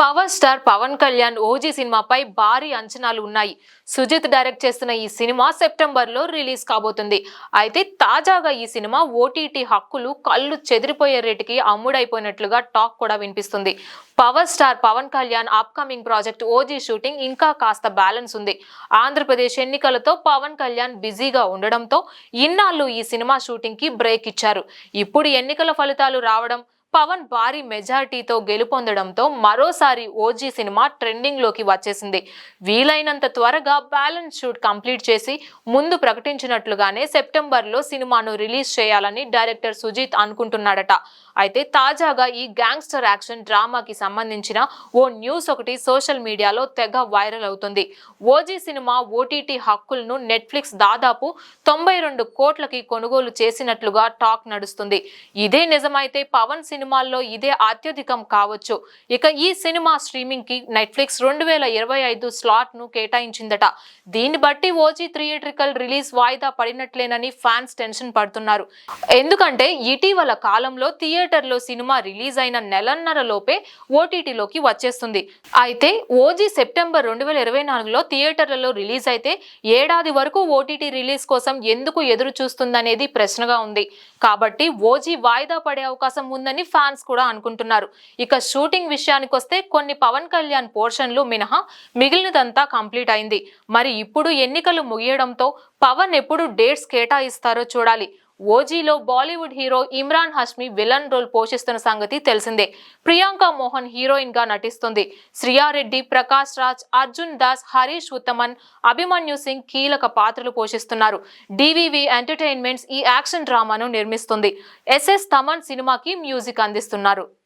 Power star Pawan Kalyan OG సినిమాపై భారీ అంచనాలు ఉన్నాయి. సుజిత్ డైరెక్ట్ చేస్తున్న ఈ సినిమా సెప్టెంబర్లో రిలీజ్ కాబోతుంది. అయితే తాజాగా ఈ సినిమా ఓటీటీ హక్కులు కళ్ళు చెదిరిపోయే రేటుకి అమ్ముడైపోయినట్లుగా టాక్ కూడా వినిపిస్తుంది. Power star Pawan Kalyan upcoming project OG shooting ఇంకా కాస్త బ్యాలెన్స్ ఉంది. ఆంధ్రప్రదేశ్ ఎన్నికలతో పవన్ కళ్యాణ్ బిజీగా ఉండడంతో ఇన్నాళ్ళు ఈ సినిమా షూటింగ్కి బ్రేక్ ఇచ్చారు. ఇప్పుడు ఎన్నికల ఫలితాలు రావడం పవన్ భారీ మెజారిటీతో గెలుపొందడంతో మరోసారి ఓజీ సినిమా ట్రెండింగ్లోకి వచ్చేసింది. వీలైనంత త్వరగా బ్యాలెన్స్ షూట్ కంప్లీట్ చేసి ముందు ప్రకటించినట్లుగానే సెప్టెంబర్లో సినిమాను రిలీజ్ చేయాలని డైరెక్టర్ సుజీత్ అనుకుంటున్నాడట. అయితే తాజాగా ఈ గ్యాంగ్స్టర్ యాక్షన్ డ్రామాకి సంబంధించిన ఓ న్యూస్ ఒకటి సోషల్ మీడియాలో తెగ వైరల్ అవుతుంది. ఓజీ సినిమా ఓటీటీ హక్కులను నెట్ఫ్లిక్స్ దాదాపు తొంభై రెండు కోట్లకి కొనుగోలు చేసినట్లుగా టాక్ నడుస్తుంది. ఇదే నిజమైతే పవన్ సినిమాల్లో ఇదే అత్యధికం కావచ్చు. ఇక ఈ సినిమా స్ట్రీమింగ్కి నెట్ఫ్లిక్స్ రెండు వేల ఇరవై ఐదు స్లాట్ను కేటాయించిందట. దీన్ని బట్టి ఓజీ థియేట్రికల్ రిలీజ్ వాయిదా పడినట్లేనని ఫ్యాన్స్ టెన్షన్ పడుతున్నారు. ఎందుకంటే ఇటీవల కాలంలో థియేటర్లో సినిమా రిలీజ్ అయిన నెలన్నర లోపే ఓటీటీలోకి వచ్చేస్తుంది. అయితే ఓజీ సెప్టెంబర్ రెండు వేల ఇరవై నాలుగులో థియేటర్లలో రిలీజ్ అయితే ఏడాది వరకు ఓటీటీ రిలీజ్ కోసం ఎందుకు ఎదురు చూస్తుందనేది ప్రశ్నగా ఉంది. కాబట్టి ఓజీ వాయిదా పడే అవకాశం ఉందని ఫ్యాన్స్ కూడా అనుకుంటున్నారు. ఇక షూటింగ్ విషయానికి వస్తే కొన్ని పవన్ కళ్యాణ్ పోర్షన్లు మినహా మిగిలినదంతా కంప్లీట్ అయింది. మరి ఇప్పుడు ఎన్నికలు ముగియడంతో పవన్ ఎప్పుడు డేట్స్ కేటాయిస్తారో చూడాలి. ఓజీలో Bollywood hero Imran Hashmi villain role పోషిస్తున్న సంగతి తెలిసిందే. ప్రియాంక మోహన్ హీరోయిన్గా నటిస్తుంది. శ్రియారెడ్డి ప్రకాష్ రాజ్ అర్జున్ దాస్ హరీష్ ఉత్తమన్ అభిమన్యు సింగ్ కీలక పాత్రలు పోషిస్తున్నారు. డివివి ఎంటర్టైన్మెంట్స్ ఈ యాక్షన్ డ్రామాను నిర్మిస్తుంది. ఎస్ఎస్ తమన్ సినిమాకి మ్యూజిక్ అందిస్తున్నారు.